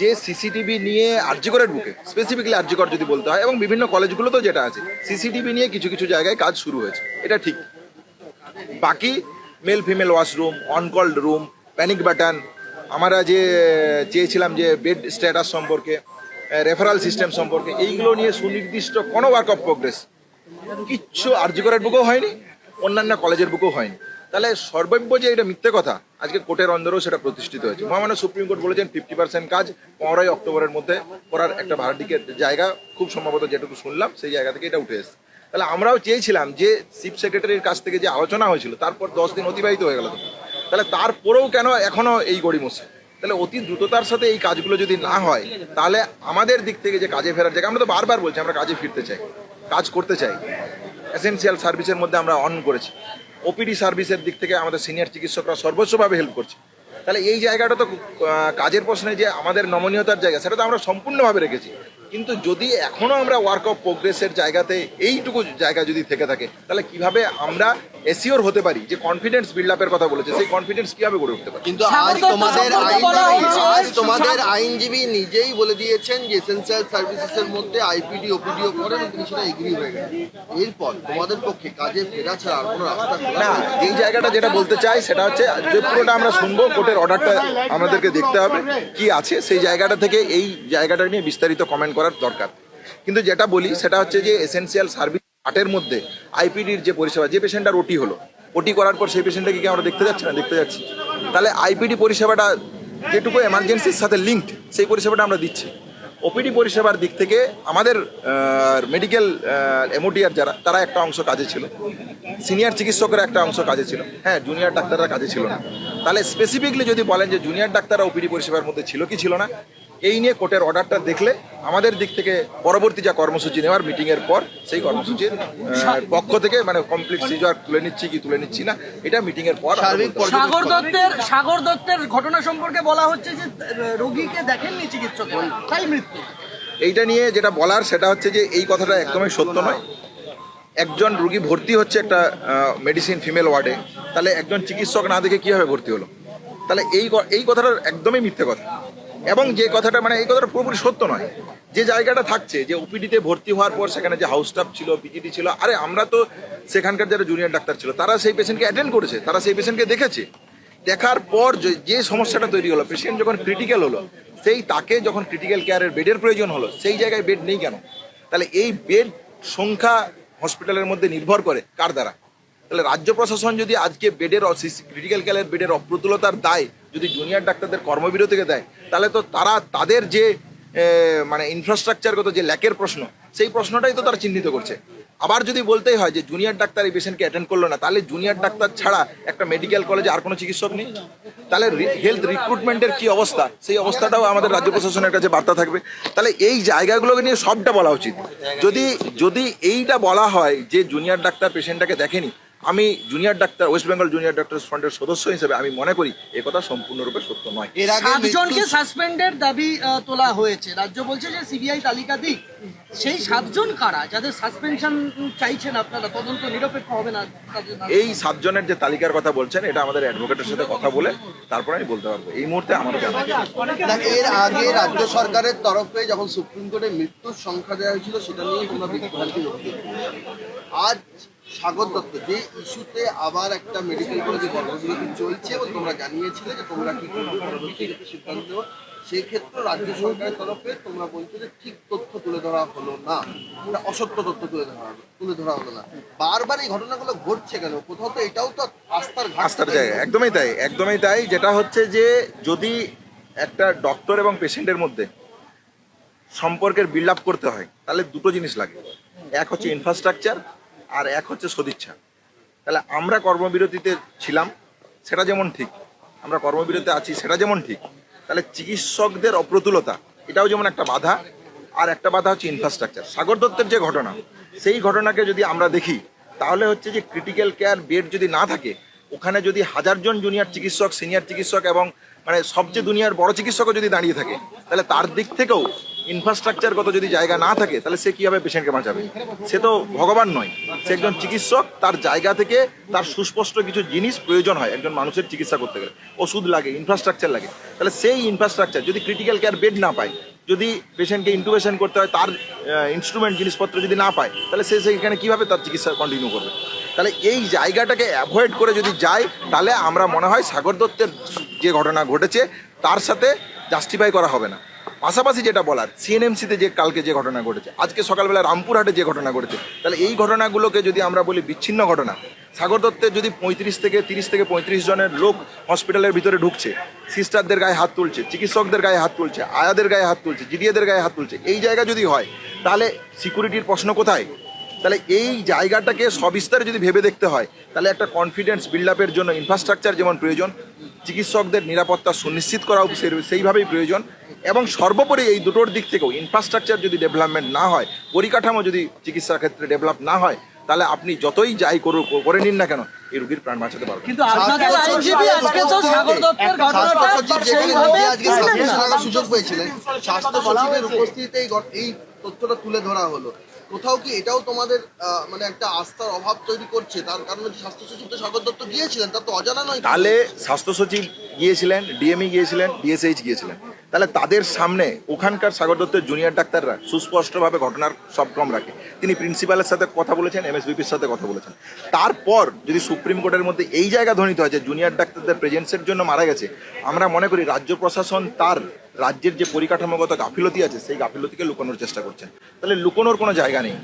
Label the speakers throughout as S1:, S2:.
S1: যে সিসিটিভি নিয়ে আর্যিকরের বুকে স্পেসিফিকলি আর্যিকর যদি বলতে হয়, এবং বিভিন্ন কলেজগুলোতেও যেটা আছে, সিসিটিভি নিয়ে কিছু কিছু জায়গায় কাজ শুরু হয়েছে। এটা ঠিক। বাকি male female washroom on call room panic button আমরা যে চেয়েছিলাম যে বেড স্ট্যাটাস সম্পর্কে রেফারাল সিস্টেম সম্পর্কে, এইগুলো নিয়ে সুনির্দিষ্ট কোনো ওয়ার্ক অফ প্রোগ্রেস কিচ্ছু আর্যিকরের বুকেও হয়নি, অন্যান্য কলেজের বুকেও হয়নি। তাহলে সর্বব্য যে এটা মিথ্যে কথা, আজকে কোর্টের অন্দরেও সেটা প্রতিষ্ঠিত হয়েছে। মহামান্য সুপ্রিম কোর্ট বলেছেন ফিফটি পার্সেন্ট কাজ পনেরোই অক্টোবরের মধ্যে করার একটা ভাড়াটিকের জায়গা, খুব সম্ভবত যেটুকু শুনলাম, সেই জায়গা থেকে এটা উঠে এসেছে। তাহলে আমরাও চেয়েছিলাম যে চিফ সেক্রেটারির কাছ থেকে যে আলোচনা হয়েছিল, তারপর দশ দিন অতিবাহিত হয়ে গেল তাহলে তারপরেও কেন এখনও এই গড়িমসি তাহলে অতি দ্রুততার সাথে এই কাজগুলো যদি না হয়, তাহলে আমাদের দিক থেকে যে কাজে ফেরার জায়গা, আমরা তো বারবার বলছি আমরা কাজে ফিরতে চাই, কাজ করতে চাই। এসেন্সিয়াল সার্ভিসের মধ্যে আমরা অন করেছি। ওপিডি সার্ভিসের দিক থেকে আমাদের সিনিয়র চিকিৎসকরা সর্বোচ্চভাবে হেল্প করছে। তাহলে এই জায়গাটা তো কাজের প্রশ্নে যে আমাদের নমনীয়তার জায়গা সেটা তো আমরা সম্পূর্ণভাবে রেখেছি। কিন্তু যদি এখনও আমরা ওয়ার্ক অফ প্রোগ্রেসের জায়গাতে এইটুকু জায়গা যদি থেকে থাকে তাহলে কীভাবে আমরা এসিওর হতে পারি যে কনফিডেন্স বিল্ড আপের কথা বলেছে? সেই কনফিডেন্স কীভাবে গড়ে উঠতে পারি?
S2: কিন্তু আজ তোমাদের তোমাদের আইনজীবী নিজেই বলে দিয়েছেন যে এসেন্সিয়াল সার্ভিসেসের মধ্যে আইপিডি ওপিডিও করেন তিনি সেটা এগ্রি হয়ে গেলেন এরপর তোমাদের পক্ষে কাজে ফেরা ছাড়া আর কোনো রাস্তা
S1: না এই জায়গাটা যেটা বলতে চাই সেটা হচ্ছে যে পুরোটা আমরা শুনব কোর্টের অর্ডারটা আমাদেরকে দেখতে হবে কি আছে সেই জায়গাটা থেকে এই জায়গাটা নিয়ে বিস্তারিত কমেন্ট করার দরকার। কিন্তু যেটা বলি সেটা হচ্ছে যে এসেন্সিয়াল সার্ভিস আটের মধ্যে আইপিডির যে পরিষেবা যে পেশেন্টটার ওটি হলো ওটি করার পর সেই পেশেন্টটাকে কি আমরা দেখতে যাচ্ছি না? দেখতে যাচ্ছি। তাহলে আইপিডি পরিষেবাটা যেটুকু এমার্জেন্সির সাথে লিঙ্কড সেই পরিষেবাটা আমরা দিচ্ছি। ওপিডি পরিষেবার দিক থেকে আমাদের মেডিকেল এমওটিআর যারা, তারা একটা অংশ কাজে ছিল। সিনিয়র চিকিৎসকরা একটা অংশ কাজে ছিল। হ্যাঁ জুনিয়র ডাক্তাররা কাজে ছিল না। তাহলে স্পেসিফিকলি যদি বলেন যে জুনিয়র ডাক্তাররা ওপিডি পরিষেবার মধ্যে ছিল কি ছিল না? এই নিয়ে কোর্টের অর্ডারটা দেখলে আমাদের দিক থেকে পরবর্তী যা কর্মসূচি নেওয়ার মিটিংয়ের পর সেই কর্মসূচির পক্ষ থেকে মানে কমপ্লিট সিজার তুলে নিচ্ছি কি তুলে নিচ্ছি না এটা মিটিংয়ের পর
S3: সাগর দত্তের সাগর দত্তের ঘটনা সম্পর্কে বলা হচ্ছে যে রোগীকে দেখেননি চিকিৎসক তাই মৃত্যু।
S1: এইটা নিয়ে যেটা বলার সেটা হচ্ছে যে এই কথাটা একদমই সত্য নয়। একজন রুগী ভর্তি হচ্ছে একটা মেডিসিন ফিমেল ওয়ার্ডে তাহলে একজন চিকিৎসক না দেখে কীভাবে ভর্তি হলো? তাহলে এই এই কথাটা একদমই মিথ্যে কথা। এবং যে কথাটা মানে এই কথাটা পুরোপুরি সত্য নয়। যে জায়গাটা থাকছে, যে ওপিডিতে ভর্তি হওয়ার পর সেখানে যে হাউস স্টাফ ছিল পিজিটি ছিল, আরে আমরা তো সেখানকার যারা জুনিয়র ডাক্তার ছিল, তারা সেই পেশেন্টকে অ্যাটেন্ড করেছে, তারা সেই পেশেন্টকে দেখেছে। দেখার পর যে সমস্যাটা তৈরি হলো পেশেন্ট যখন ক্রিটিক্যাল হলো, সেই তাকে যখন ক্রিটিক্যাল কেয়ারের বেডের প্রয়োজন হলো, সেই জায়গায় বেড নেই কেন? তাহলে এই বেড সংখ্যা হসপিটালের মধ্যে নির্ভর করে কার দ্বারা? তাহলে রাজ্য প্রশাসন যদি আজকে বেডের ক্রিটিক্যাল কেয়ারের বেডের অপ্রতুলতার দায় যদি জুনিয়র ডাক্তারদের কর্মবিরতিকে দেয়, তাহলে তো তারা তাদের যে মানে ইনফ্রাস্ট্রাকচারগত যে ল্যাকের প্রশ্ন, সেই প্রশ্নটাই তো তারা চিহ্নিত করছে। আবার যদি বলতেই হয় যে জুনিয়র ডাক্তার এই পেশেন্টকে অ্যাটেন্ড করল না, তাহলে জুনিয়র ডাক্তার ছাড়া একটা মেডিকেল কলেজে আর কোনো চিকিৎসক নেই? তাহলে হেলথ রিক্রুটমেন্টের কি অবস্থা? সেই অবস্থাটাও আমাদের রাজ্য প্রশাসনের কাছে বার্তা থাকবে। তাহলে এই জায়গাগুলোকে নিয়ে সবটা বলা উচিত। যদি যদি এইটা বলা হয় যে জুনিয়র ডাক্তার পেশেন্টটাকে দেখেনি আমি junior doctor West Bengal junior doctor ফ্রন্টের সদস্য হিসেবে আমি মনে করি এ কথা সম্পূর্ণরূপে সত্য নয়।
S2: এর আগে
S3: সাতজনকে সাসপেন্ডের দাবি তোলা হয়েছে। রাজ্য বলছে যে সিবিআই তালিকা দিক। সেই সাতজন কারা? যাদের সাসপেনশন চাইছেন আপনারা তদন্ত নিরপেক্ষ হবে না
S1: এই সাতজনের যে তালিকার কথা বলছেন এটা আমাদের অ্যাডভোকেটের সাথে কথা বলে তারপরে আমি বলতে পারব। এই মুহূর্তে আমার জানা
S2: এর আগে রাজ্য সরকারের তরফে যখন সুপ্রিম কোর্টে মৃত্যুর সংখ্যা দেওয়া হয়েছিল সেটা নিয়ে তোমরা বিভ্রান্তি আজ সাগর দত্ত যে ইস্যুতে আবার একটা মেডিকেল কলেজে কর্মবিরতি চলছে এবং তোমরা জানিয়েছিলে যে তোমরা কি করবে পরবর্তী সিদ্ধান্ত নেব। সেই ক্ষেত্রে রাজ্য সরকারের তরফে তোমরা বলছো যে ঠিক তথ্য তুলে ধরা হলো না। এটা অসত্য তথ্য তুলে ধরা হলো তুলে ধরা হলো না। বারবার এই ঘটনাগুলো ঘটছে কেন? কোথাও তো এটাও তো আস্থার
S1: আস্থার? জায়গা একদমই তাই একদমই তাই। যেটা হচ্ছে যে যদি একটা ডক্টর এবং পেশেন্টের মধ্যে সম্পর্কের বিল্ড আপ করতে হয় তাহলে দুটো জিনিস লাগে। এক হচ্ছে ইনফ্রাস্ট্রাকচার আর এক হচ্ছে সদিচ্ছা। তাহলে আমরা কর্মবিরতিতে ছিলাম, সেটা যেমন ঠিক। আমরা কর্মবিরতিতে আছি, সেটা যেমন ঠিক। তাহলে চিকিৎসকদের অপ্রতুলতা, এটাও যেমন একটা বাধা, আর একটা বাধা হচ্ছে ইনফ্রাস্ট্রাকচার সাগর দত্তের যে ঘটনা, সেই ঘটনাকে যদি আমরা দেখি, তাহলে হচ্ছে যে ক্রিটিক্যাল কেয়ার বেড যদি না থাকে, ওখানে যদি হাজারজন জুনিয়র চিকিৎসক সিনিয়র চিকিৎসক এবং মানে সবচেয়ে দুনিয়ার বড় চিকিৎসকও যদি দাঁড়িয়ে থাকে, তাহলে তার দিক থেকেও ইনফ্রাস্ট্রাকচারগত যদি জায়গা না থাকে, তাহলে সে কীভাবে পেশেন্টকে বাঁচাবে? সে তো ভগবান নয়। সে একজন চিকিৎসক, তার জায়গা থেকে তার সুস্পষ্ট কিছু জিনিস প্রয়োজন হয় একজন মানুষের চিকিৎসা করতে গেলে। ওষুধ লাগে ইনফ্রাস্ট্রাকচার লাগে। তাহলে সেই ইনফ্রাস্ট্রাকচার যদি ক্রিটিক্যাল কেয়ার বেড না পায়, যদি পেশেন্টকে ইন্টুবেশন করতে হয়, তার ইনস্ট্রুমেন্ট জিনিসপত্র যদি না পায়, তাহলে সে সেখানে কীভাবে তার চিকিৎসা কন্টিনিউ করবে? তাহলে এই জায়গাটাকে অ্যাভয়েড করে যদি যায়, তাহলে আমরা মনে হয় সাগর দত্তের যে ঘটনা ঘটেছে, তার সাথে জাস্টিফাই করা হবে না। পাশাপাশি যেটা বলার সিএনএমসিতে যে কালকে যে ঘটনা ঘটেছে, আজকে সকালবেলা রামপুরহাটে যে ঘটনা ঘটেছে, তাহলে এই ঘটনাগুলোকে যদি আমরা বলি বিচ্ছিন্ন ঘটনা, সাগর দত্তের যদি পঁয়ত্রিশ থেকে তিরিশ থেকে পঁয়ত্রিশ জনের লোক হসপিটালের ভিতরে ঢুকছে, সিস্টারদের গায়ে হাত তুলছে, চিকিৎসকদের গায়ে হাত তুলছে, আয়াদের গায়ে হাত তুলছে, জিডিএদের গায়ে হাত তুলছে, এই জায়গা যদি হয়, তাহলে সিকিউরিটির প্রশ্ন কোথায়? তাহলে এই জায়গাটাকে সবিস্তারে যদি ভেবে দেখতে হয়, তাহলে একটা কনফিডেন্স বিল্ড আপের জন্য ইনফ্রাস্ট্রাকচার যেমন প্রয়োজন, চিকিৎসকদের নিরাপত্তা সুনিশ্চিত করাও সেইভাবেই প্রয়োজন এবং সর্বোপরি এই দুটোর দিক থেকেও ইনফ্রাস্ট্রাকচার যদি ডেভেলপমেন্ট না হয় পরিকাঠামো যদি চিকিৎসা ক্ষেত্রে ডেভেলপ না হয় তাহলে আপনি যতই যাই করুক করে নিন না কেন এই রুগীর প্রাণ বাঁচাতে পারবেন
S3: কিন্তু আপনাদের আইনজীবী আজকে তো সাগর দত্তের ঘটনাটা
S2: স্বাস্থ্য সচিব যেখানে
S3: সেইভাবে
S2: আজকে
S3: তুললেন
S2: সাসপেন্ড
S3: না।
S2: করার সুযোগ পেয়েছিলেন। স্বাস্থ্য সচিবের উপস্থিতিতে এই তথ্যটা তুলে ধরা হলো। কোথাও কি এটাও তোমাদের আহ, মানে একটা আস্থার অভাব তৈরি করছে? তার কারণে স্বাস্থ্য সচিব তো সাগর দত্ত গিয়েছিলেন তার তো অজানা নয়।
S1: তাহলে স্বাস্থ্য সচিব গিয়েছিলেন ডিএমই গিয়েছিলেন ডিএসএইচ গিয়েছিলেন। তাহলে তাদের সামনে ওখানকার সাগর দত্তের জুনিয়র ডাক্তাররা সুস্পষ্টভাবে ঘটনার সব ক্রম রাখে। তিনি প্রিন্সিপালের সাথে কথা বলেছেন এমএসবিপির সাথে কথা বলেছেন। তারপর যদি সুপ্রিম কোর্টের মধ্যে এই জায়গা ধ্বনিত হয় যে জুনিয়র ডাক্তারদের প্রেজেন্সের জন্য মারা গেছে, আমরা মনে করি রাজ্য প্রশাসন তার রাজ্যের যে পরিকাঠামোগত গাফিলতি আছে, সেই গাফিলতিকে লুকানোর চেষ্টা করছেন। তাহলে লুকোনোর কোনো জায়গা নেই।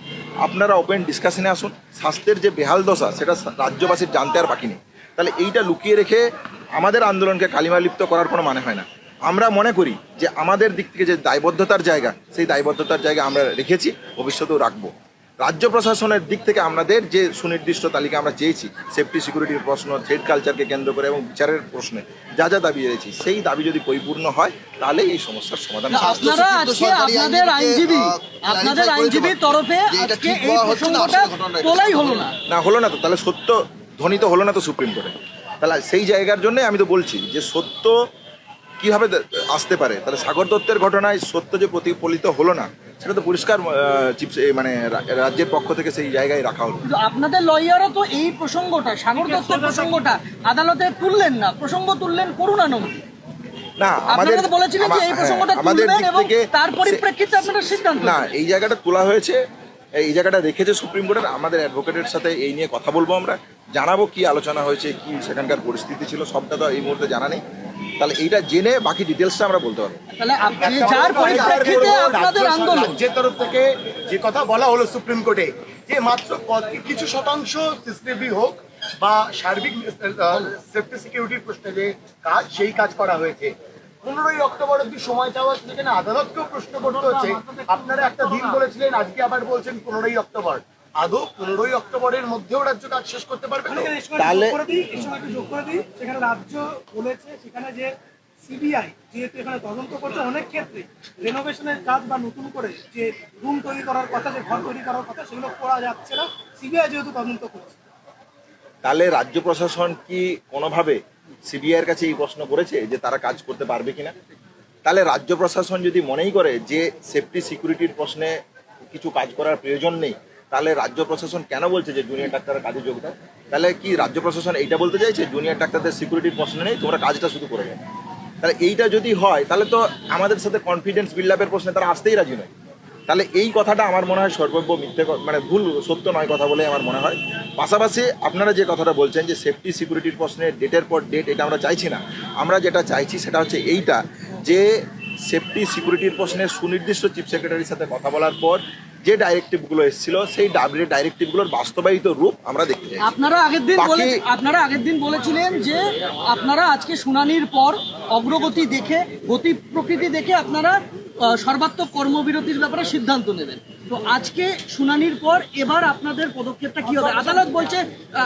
S1: আপনারা ওপেন ডিসকাশনে আসুন, স্বাস্থ্যের যে বেহাল দশা, সেটা রাজ্যবাসীর জানতে আর বাকি নেই। তাহলে এইটা লুকিয়ে রেখে আমাদের আন্দোলনকে কালিমালিপ্ত করার কোনো মানে হয় না। আমরা মনে করি যে আমাদের দিক থেকে যে দায়বদ্ধতার জায়গা সেই দায়বদ্ধতার জায়গা আমরা রেখেছি ভবিষ্যতেও রাখব রাজ্য প্রশাসনের দিক থেকে আমাদের যে সুনির্দিষ্ট তালিকা আমরা চেয়েছি সেফটি সিকিউরিটির প্রশ্ন থ্রেড কালচারকে কেন্দ্র করে এবং বিচারের প্রশ্নে যা যা দাবি রয়েছে সেই দাবি যদি পরিপূর্ণ হয় তাহলে এই সমস্যার সমাধান
S3: না,
S1: হবে।
S3: আপনারা আজকে আপনাদের আইনজীবী আপনাদের আইনজীবীর তরফে আজকে এই
S2: না,
S3: প্রসঙ্গটা
S2: আসলে ঘটনাটা এটা।
S3: তোলাই হলো না
S1: না হলো না তো তাহলে সত্য ধ্বনিত হলো না তো সুপ্রিম কোর্টে তাহলে সেই জায়গার জন্য আমি তো বলছি যে সত্য কীভাবে আসতে পারে? তাহলে সাগর দত্তের ঘটনায় সত্য যে প্রতিফলিত হলো না সেটা তো পরিষ্কার মানে রাজ্যের পক্ষ থেকে সেই জায়গায় রাখা হলো।
S3: কিন্তু আপনাদের লয়ারও তো এই প্রসঙ্গটা সাগর দত্তের প্রসঙ্গটা আদালতে তুললেন না। প্রসঙ্গ তুললেন করুণানন্দ।
S1: না আমাদের
S3: তো বলেছিলেন যে এই প্রসঙ্গটা
S1: হ্যাঁ, আমাদের
S3: তুলবেন
S1: দিক
S3: এবং
S1: থেকে
S3: তার পরিপ্রেক্ষিতে আপনারা সিদ্ধান্ত
S1: না এই জায়গাটা তোলা হয়েছে এই জায়গাটা রেখেছে সুপ্রিম কোর্টের। আমাদের অ্যাডভোকেটের সাথে এই নিয়ে কথা বলব আমরা। জানাব কি আলোচনা হয়েছে কি সেখানকার পরিস্থিতি ছিল সবটা তো এই মুহূর্তে জানা নেই। তাহলে এইটা জেনে বাকি ডিটেলসটা আমরা বলতে পারব।
S3: তাহলে আপনি যার পরিপ্রেক্ষিতে আপনাদের আন্দোলন
S4: রাজ্যের তরফ থেকে যে কথা বলা হলো সুপ্রিম কোর্টে যে মাত্র কিছু শতাংশ সিসিটিভি হোক বা সার্বিক সেফটি সিকিউরিটির প্রশ্নে যে কাজ সেই কাজ করা হয়েছে। পনেরোই অক্টোবর অব্দি সময় চাওয়া যেখানে আদালতকেও প্রশ্ন করতে হচ্ছে। আপনারা একটা দিন বলেছিলেন আজকে আবার বলছেন পনেরোই অক্টোবর। আদৌ পনেরোই অক্টোবরের মধ্যেও রাজ্য কাজ শেষ করতে পারবে?
S1: তাহলে-
S5: যোগ করে দিই সেখানে রাজ্য বলেছে সেখানে যে সিবিআই যেহেতু এখানে তদন্ত করতে অনেক ক্ষেত্রে রেনোভেশনের কাজ বা নতুন করে যে রুম তৈরি করার কথা যে ঘর তৈরি করার কথা সেগুলো করা যাচ্ছে না। সিবিআই যেহেতু তদন্ত করছে।
S1: তাহলে রাজ্য প্রশাসন কি কোনোভাবে সিবিআই এর কাছে এই প্রশ্ন করেছে যে তারা কাজ করতে পারবে কিনা? তাহলে রাজ্য প্রশাসন যদি মনেই করে যে সেফটি সিকিউরিটির প্রশ্নে কিছু কাজ করার প্রয়োজন নেই তাহলে রাজ্য প্রশাসন কেন বলছে যে জুনিয়র ডাক্তাররা কাজে যোগ দেয়? তাহলে কি রাজ্য প্রশাসন এইটা বলতে চাইছে জুনিয়র ডাক্তারদের সিকিউরিটির প্রশ্ন নেই, তোমরা কাজটা শুধু করে যাও। তাহলে এইটা যদি হয়, তাহলে তো আমাদের সাথে কনফিডেন্স বিল্ড আপের প্রশ্নে তারা আসতেই রাজি নয়। তাহলে এই কথাটা আমার মনে হয় সর্বব্য মিথ্যে মানে ভুল, সত্য নয় কথা বলে আমার মনে হয়। পাশাপাশি আপনারা যে কথাটা বলছেন যে সেফটি সিকিউরিটির প্রশ্নে ডেটের পর ডেট এটা আমরা চাইছি না। আমরা যেটা চাইছি সেটা হচ্ছে এইটা, যে সেফটি সিকিউরিটির প্রশ্নে সুনির্দিষ্ট চিফ সেক্রেটারির সাথে কথা বলার পর যে ডাইরেক্টিভগুলো এসেছিল সেই ডাইরেক্টিভগুলোর বাস্তবায়িত রূপ আমরা দেখতে চাই
S3: আপনারা আগের দিন বলে আপনারা আগের দিন বলেছিলেন যে আপনারা আজকে শুনানির পর অগ্রগতি দেখে গতি প্রকৃতি দেখে আপনারা সর্বাত্মক কর্মবিরতির ব্যাপারে সিদ্ধান্ত নেবেন। তো আজকে শুনানির পর এবার আপনাদের পদক্ষেপটা কি হবে? আদালত বলছে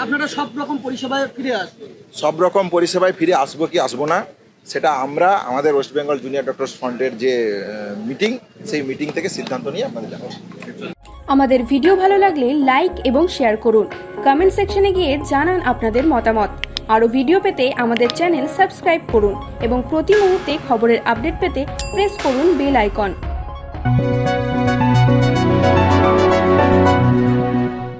S3: আপনারা সব রকম পরিষেবায় ফিরে আসবেন।
S1: সব রকম পরিষেবায় ফিরে আসব কি আসব না? সেটা আমরা, আমাদের ওয়েস্ট বেঙ্গল জুনিয়র ডক্টর ফ্রন্টের যে মিটিং সেই মিটিং থেকে সিদ্ধান্ত নিয়ে আপনাদের জানাব।
S6: আমাদের ভিডিও ভালো লাগলে লাইক এবং শেয়ার করুন। কমেন্ট সেকশনে গিয়ে জানান আপনাদের মতামত। আরও ভিডিও পেতে আমাদের চ্যানেল সাবস্ক্রাইব করুন এবং প্রতি মুহূর্তে খবরের আপডেট পেতে প্রেস করুন বেল আইকন।